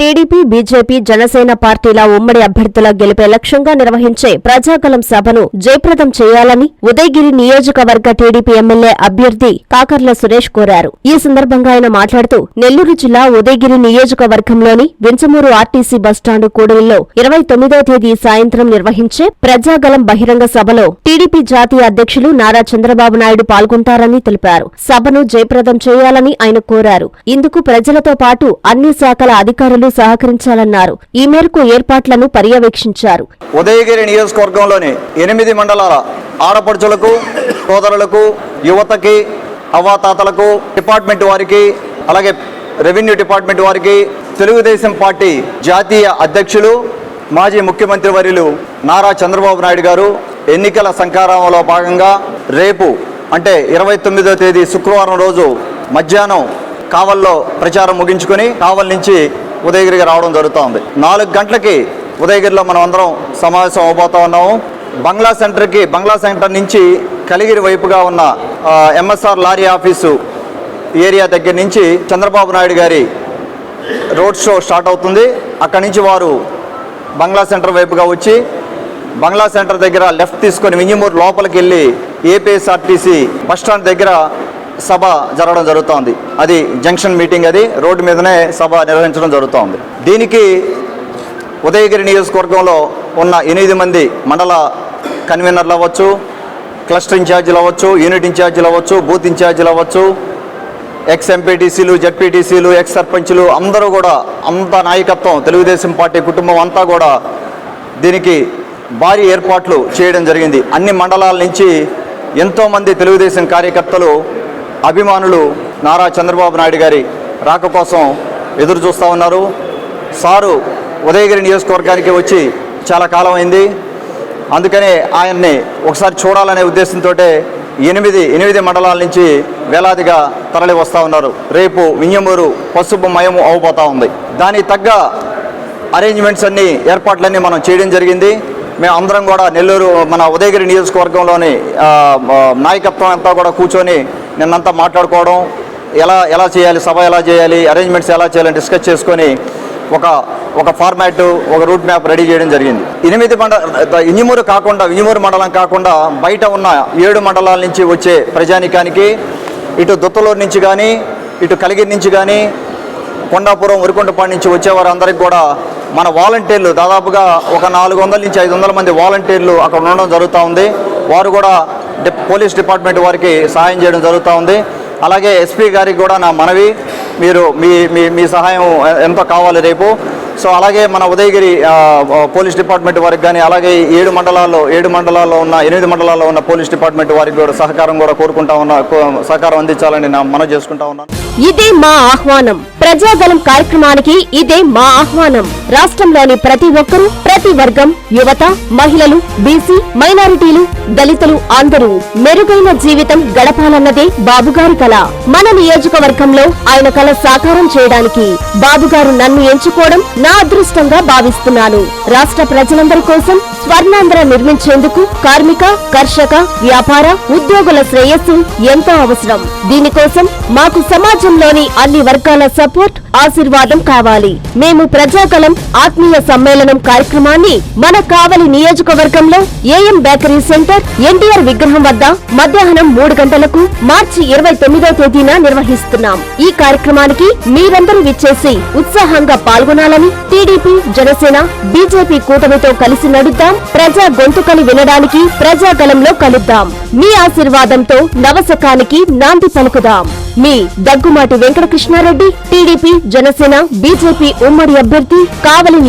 TDP BJP Janasena పార్టీల ఉమ్మడి అభ్యర్థుల గెలిపే లక్ష్యంగా నిర్వహించే ప్రజాగలం సభను జయప్రదం చేయాలని ఉదయగిరి నియోజకవర్గ టీడీపీ ఎమ్మెల్యే అభ్యర్థి కాకర్ల సురేష్ కోరారు. ఈ సందర్భంగా ఆయన మాట్లాడుతూ నెల్లూరు జిల్లా ఉదయగిరి నియోజకవర్గంలోని వించమూరు ఆర్టీసీ బస్టాండు కూడలిలో ఇరవై తొమ్మిదో తేదీ సాయంత్రం నిర్వహించే ప్రజాగలం బహిరంగ సభలో టీడీపీ జాతీయ అధ్యక్షులు నారా చంద్రబాబు నాయుడు పాల్గొంటారని తెలిపారు. సభను జయప్రదం చేయాలని ఆయన కోరారు. ఇందుకు ప్రజలతో పాటు అన్ని శాఖల అధికారులు సహకరించాలన్నారు. ఈ మేరకు ఏర్పాట్లను పర్యవేక్షించారు. ఉదయగిరి నియోజకవర్గంలోని ఎనిమిది మండలాల ఆడపడుచులకు సోదరులకు యువతకి అవ్వాతాతలకు డిపార్ట్మెంట్ వారికి అలాగే రెవెన్యూ డిపార్ట్మెంట్ వారికి తెలుగుదేశం పార్టీ జాతీయ అధ్యక్షులు మాజీ ముఖ్యమంత్రి వర్యులు నారా చంద్రబాబు నాయుడు గారు ఎన్నికల సంకారంలో భాగంగా రేపు అంటే ఇరవై తొమ్మిదో తేదీ శుక్రవారం రోజు మధ్యాహ్నం కావల్లో ప్రచారం ముగించుకొని కావల్ నుంచి ఉదయగిరికి రావడం జరుగుతూ ఉంది నాలుగు గంటలకి ఉదయగిరిలో మనం అందరం సమావేశం అవబోతా ఉన్నాము. బంగ్లా సెంటర్కి బంగ్లా సెంటర్ నుంచి కలిగిరి వైపుగా ఉన్న ఎంఎస్ఆర్ లారీ ఆఫీసు ఏరియా దగ్గర నుంచి చంద్రబాబు నాయుడు గారి రోడ్ షో స్టార్ట్ అవుతుంది. అక్కడి నుంచి వారు బంగ్లా సెంటర్ వైపుగా వచ్చి బంగ్లా సెంటర్ దగ్గర లెఫ్ట్ తీసుకొని వింజమూరు లోపలికి వెళ్ళి ఏపీఎస్ఆర్టీసీ బస్టాండ్ దగ్గర సభ జరగడం జరుగుతోంది. అది జంక్షన్ మీటింగ్ అది. రోడ్డు మీదనే సభ నిర్వహించడం జరుగుతోంది. దీనికి ఉదయగిరి నియోజకవర్గంలో ఉన్న ఎనిమిది మంది మండల కన్వీనర్లు అవ్వచ్చు క్లస్టర్ ఇన్ఛార్జీలు అవ్వచ్చు యూనిట్ ఇన్ఛార్జీలు అవ్వచ్చు బూత్ ఇన్ఛార్జీలు అవ్వచ్చు ఎక్స్ ఎంపీటీసీలు జడ్పీటీసీలు ఎక్స్ సర్పంచ్లు అందరూ కూడా అంత నాయకత్వం తెలుగుదేశం పార్టీ కుటుంబం అంతా కూడా దీనికి భారీ ఏర్పాట్లు చేయడం జరిగింది. అన్ని మండలాల నుంచి ఎంతోమంది తెలుగుదేశం కార్యకర్తలు అభిమానులు నారా చంద్రబాబు నాయుడు గారి రాక కోసం ఎదురు చూస్తూ ఉన్నారు. సారు ఉదయగిరి నియోజకవర్గానికి వచ్చి చాలా కాలం అయింది. అందుకనే ఆయన్ని ఒకసారి చూడాలనే ఉద్దేశంతో ఎనిమిది ఎనిమిది మండలాల నుంచి వేలాదిగా తరలి వస్తూ ఉన్నారు. రేపు వింజమూరు పసుపు మయము అవబోతా ఉంది. దానికి తగ్గ అరేంజ్మెంట్స్ అన్నీ ఏర్పాట్లన్నీ మనం చేయడం జరిగింది. మేము అందరం కూడా నెల్లూరు మన ఉదయగిరి నియోజకవర్గంలోని నాయకత్వం అంతా కూడా కూర్చొని నిన్నంతా మాట్లాడుకోవడం ఎలా ఎలా చేయాలి సభ ఎలా చేయాలి అరేంజ్మెంట్స్ ఎలా చేయాలని డిస్కస్ చేసుకొని ఒక ఒక ఫార్మాట్ ఒక రూట్ మ్యాప్ రెడీ చేయడం జరిగింది. ఎనిమిది మండ ఇంజిమూరు కాకుండా ఇంజిమూరు మండలం కాకుండా బయట ఉన్న ఏడు మండలాల నుంచి వచ్చే ప్రజానికానికి ఇటు దుత్తలూరు నుంచి కానీ ఇటు కలిగిరి నుంచి కానీ కొండాపురం ఉరికొండపాడు నుంచి వచ్చేవారందరికీ కూడా మన వాలంటీర్లు దాదాపుగా ఒక నాలుగు వందల నుంచి ఐదు వందల మంది వాలంటీర్లు అక్కడ ఉండడం జరుగుతూ ఉంది. వారు కూడా పోలీస్ డిపార్ట్మెంట్ వారికి సహాయం చేయడం జరుగుతూ ఉంది. అలాగే ఎస్పీ గారికి కూడా నా మనవి మీరు మీ మీ మీ సహాయం ఎంతో కావాలి రేపు. సో అలాగే మన ఉదయగిరి పోలీస్ డిపార్ట్మెంట్ వారికి కానీ అలాగే ఏడు మండలాల్లో ఏడు మండలాల్లో ఉన్న ఎనిమిది మండలాల్లో ఉన్న పోలీస్ డిపార్ట్మెంట్ వారికి కూడా సహకారం కూడా కోరుకుంటా ఉన్నా కో- సహకారం అందించాలని నా మనవి చేసుకుంటా ఉన్నాను. ఇదే మా ఆహ్వానం. ప్రజాగలం కార్యక్రమానికి ఇదే మా ఆహ్వానం. రాష్ట్రంలోని ప్రతి ఒక్కరూ ప్రతి వర్గం యువత మహిళలు బీసీ మైనారిటీలు దళితులు అందరూ మెరుగైన జీవితం గడపాలన్నదే బాబుగారి కళ మన నియోజకవర్గంలో ఆయన కళ సాకారం చేయడానికి బాబుగారు నన్ను ఎంచుకోవడం నా అదృష్టంగా భావిస్తున్నాను. రాష్ట్ర ప్రజలందరి కోసం స్వర్ణాంధ్ర నిర్మించేందుకు కార్మిక కర్షక వ్యాపార ఉద్యోగుల శ్రేయస్సు ఎంతో అవసరం. దీనికోసం మాకు సమాజంలోని అన్ని వర్గాల సపోర్ట్ ఆశీర్వాదం కావాలి. మేము ప్రజాకలం ఆత్మీయ సమ్మేళనం కార్యక్రమాన్ని మన కావలి నియోజకవర్గంలో ఏఎం బేకరీ సెంటర్ ఎన్టీఆర్ విగ్రహం వద్ద మధ్యాహ్నం మూడు గంటలకు మార్చి ఇరవై తొమ్మిదో తేదీన నిర్వహిస్తున్నాం. ఈ కార్యక్రమానికి మీరందరూ విచ్చేసి ఉత్సాహంగా పాల్గొనాలని టీడీపీ జనసేన బీజేపీ కూటమితో కలిసి నడుద్దాం. ప్రజా గొంతుకని వినడానికి ప్రజాగలంలో కలుద్దాం. మీ ఆశీర్వాదంతో నవశకానికి నాంది పలుకుదాం. మీ దగ్గుమాటి వెంకటకృష్ణారెడ్డి టీడీపీ జనసేన బీజేపీ ఉమ్మడి అభ్యర్థి కావలి